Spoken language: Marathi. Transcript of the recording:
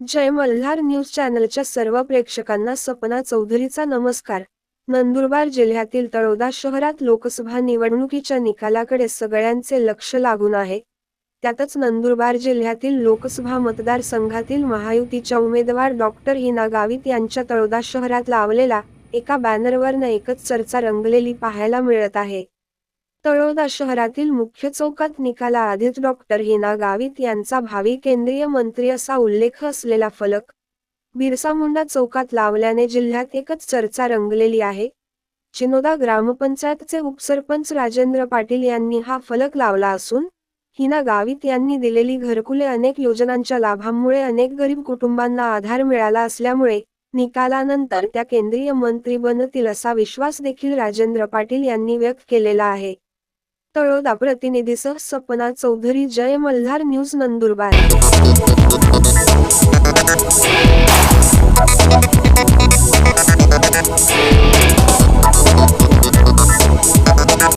जय मल्हार न्यूज चॅनलच्या सर्व प्रेक्षकांना सपना चौधरीचा नमस्कार. नंदुरबार जिल्ह्यातील तळोदा शहरात लोकसभा निवडणुकीच्या निकालाकडे सगळ्यांचे लक्ष लागून आहे. त्यातच नंदुरबार जिल्ह्यातील लोकसभा मतदारसंघातील महायुतीच्या उमेदवार डॉक्टर हिना गावित यांच्या तळोदा शहरात लावलेला एका बॅनरवरनं एकच चर्चा रंगलेली पाहायला मिळत आहे. तळोदा शहरातील मुख्य चौकात निकालाआधीच डॉक्टर हिना गावित यांचा भावी केंद्रीय मंत्री असा उल्लेख असलेला फलक बिरसा मुंडा चौकात लावल्याने जिल्ह्यात एकच चर्चा रंगलेली आहे. चिनोदा ग्रामपंचायतचे उपसरपंच राजेंद्र पाटील यांनी हा फलक लावला असून हिना गावित यांनी दिलेली घरकुले अनेक योजनांच्या लाभांमुळे अनेक गरीब कुटुंबांना आधार मिळाला असल्यामुळे निकालानंतर त्या केंद्रीय मंत्री बनतील असा विश्वास देखील राजेंद्र पाटील यांनी व्यक्त केलेला आहे. तळोदा प्रतिनिधीसह सपना चौधरी जय मल्हार न्यूज नंदुरबार.